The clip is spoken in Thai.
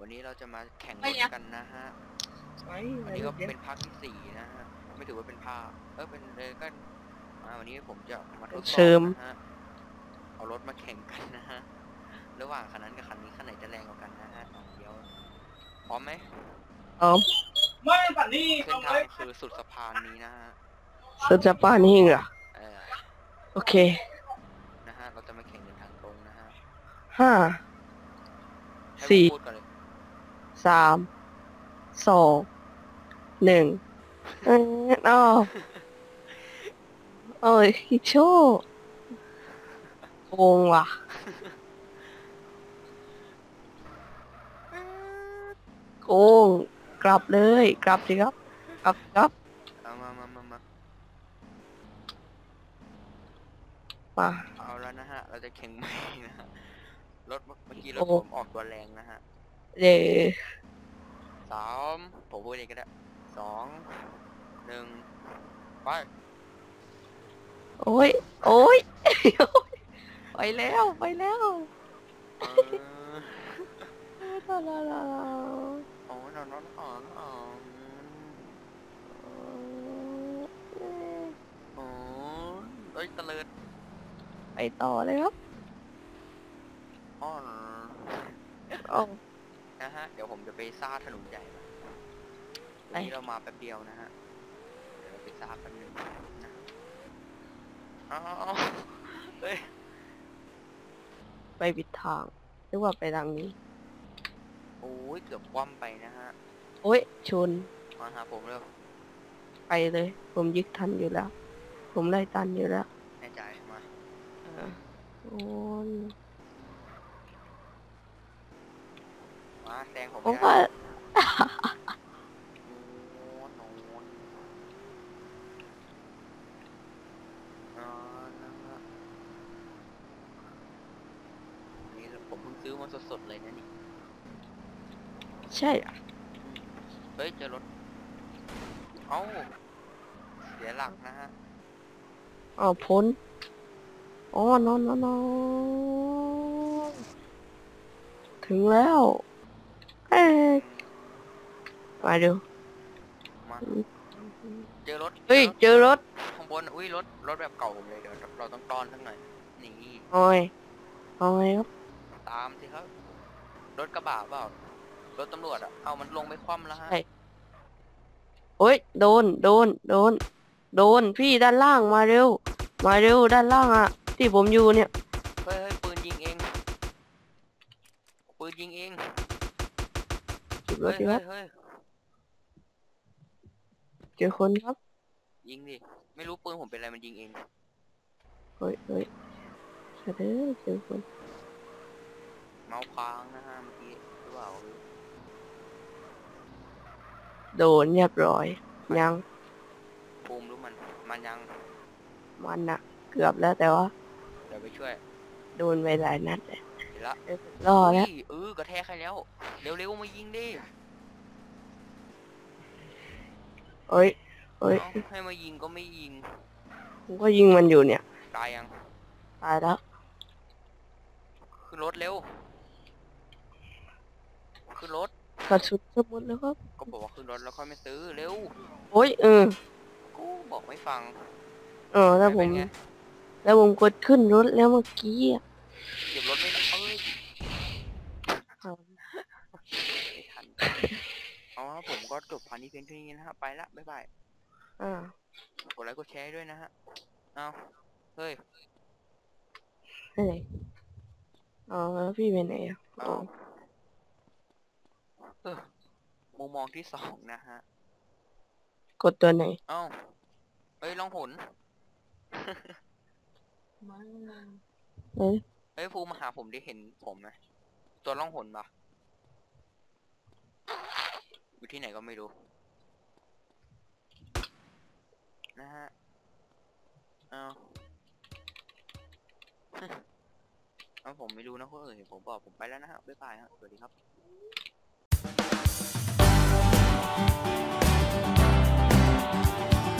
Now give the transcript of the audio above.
วันนี้เราจะมาแข่งรไม่ถอะกันนะฮะไว้วันนี้ก็เป็นภาคที่สี่นะฮะ ไม่ถือว่าเป็นภาค เออเป็นเลยก็อ่าวันนี้ผมจะมาทดสเชิอบมนะฮะ เอารถมาแข่งกันนะฮะ ระหว่างคันนั้นกับคันนี้คันไหนจะแรงกว่ากันนะฮะอะเดี๋ยวพร้อมไหมพร้อมไม่ปันนี่เส้นทางคือสุดสะพานนี้นะฮะ สุดจะป้านี่เหรอเออโอเค นะฮะ เราจะมาแข่งกันทางตรงนะฮะห้า ให้ผมสี่ พูดก่อนเลยสามสองหนึ่งเอ้ยอ้าวเอ้ยโชคโกงว่ะ โกง กลับเลย กลับสิครับ กลับครับ เอามามามามามา เอาแล้วนะฮะ เราจะแข่งใหม่นะฮะ รถเมื่อกี้รถโอ้ ผมออกตัวแรงนะฮะเดี๋ยวสามผมพูดเองก็ได้สองหนึ่งไปโอ้ย โอ้ย ไปแล้วไปแล้วเออลาลาลาลาโอ้ยนอนนอนนอนนอนโอ้ยเอ้ยตะเลิดไปต่อเลยครับ อ้อนเอานะฮะ เดี๋ยวผมจะไปซ่าถนนใหญ่มาวันนี้เรามาแป๊บเดียวนะฮะ เดี๋ยวเราไปซ่าแป๊บหนึงนะเอาเอาเอาเฮ้ย ไปผิดทางหรือว่าไปทางนี้ โอ้ย เกือบคว่ำไปนะฮะ โอ้ย ชน มาหาผมเร็วไปเลย ผมยึดทันอยู่แล้ว ผมไล่ตันอยู่แล้วแน่ใจมาอ่าโอ้ย มาแซงผมผมไม่ว่าได้โอ้โหโน้นอ่านะฮะนี่ผมเพิ่งซื้อมาสดๆเลยนะนี่ ใช่อะเฮ้ยเจอรถ เอ้า เสียหลักนะฮะอ๋อพ้นอ๋อนอนนอนนอนถึงแล้ว เอ้ยมาดู มาเจอรถเฮ้ย เจอรถ ข้างบนอุ้ยรถรถแบบเก่าผมเลยเดี๋ยวเราต้องต้อนสักหน่อยนี่โอ้ยโอ้ยครับตามสิครับ รถกระบะเปล่ารถตำรวจอะเอามันลงไปคว่ำแล้วฮะใช่โอ้ยโดนโดนโดน โดนพี่ด้านล่างมาเร็ว มาเร็วด้านล่างอะที่ผมอยู่เนี่ยเฮ้ยเฮ้ยปืนยิงเองปืนยิงเอง จุดรเฮ้ถยดีคเฮ้รัยบเฮ้ยเจอคนครับ ยิงดิ ไม่รู้ปืนผมเป็นอะไรมันยิงเอง เฮ้ยเฮ้ยเฉยเจอคนเมาส์ค้างนะฮะเมื่อกี้หรือเปล่าโดนเรียบร้อย ยังภูมิรู้มัน มันยัง มันอะเกือบแล้วแต่ว่า เดี๋ยวไปช่วย โดนไปหลายนัดเลย เดี๋ยวละเอ้ยรอแล้วเฮ้ยเออกระแทกให้แล้ว เร็วๆมายิงดิเอ้ยเอ้ยเอ้าให้มายิงก็ไม่ยิง ผมก็ยิงมันอยู่เนี่ย ตายยังตายแล้วขึ้นรถเร็วขึ้นรถกระสุนจะหมดแล้วครับก็บอกว่าขึ้นรถแล้วค่อยไม่ซื้อเร็วโอ้ยเออกูบอกไม่ฟังเออแล้วผเป็มนไงแล้วผมกดขึ้นรถแล้วเมื่อกี้อะเก็บรถไม่ได้เอ้ย เอา ไม่ทัน เอาละผมก็จบพันนี้เพียงเท่านี้นะฮะไปละบ๊ายบายอ่า กดไลค์กดแชร์ให้ด้วยนะฮะเอาเฮ้ยเฮ้ยอ๋อแล้วพี่ไปไหนอะอ๋เอาอเออมุมมองที่สองนะฮะกดตัวไหน เอ้าเฮ้ยลองผลเอ้ยเฮ้ยภูมิมาหาผมได้เห็นผมไหมตัวล่องหนปะ อยู่ที่ไหนก็ไม่รู้ นะฮะ เอาเอาผมไม่รู้นะคนอื่นเห็นผมบอกผมไปแล้วนะฮะบ๊ายบายฮะสวัสดีครับ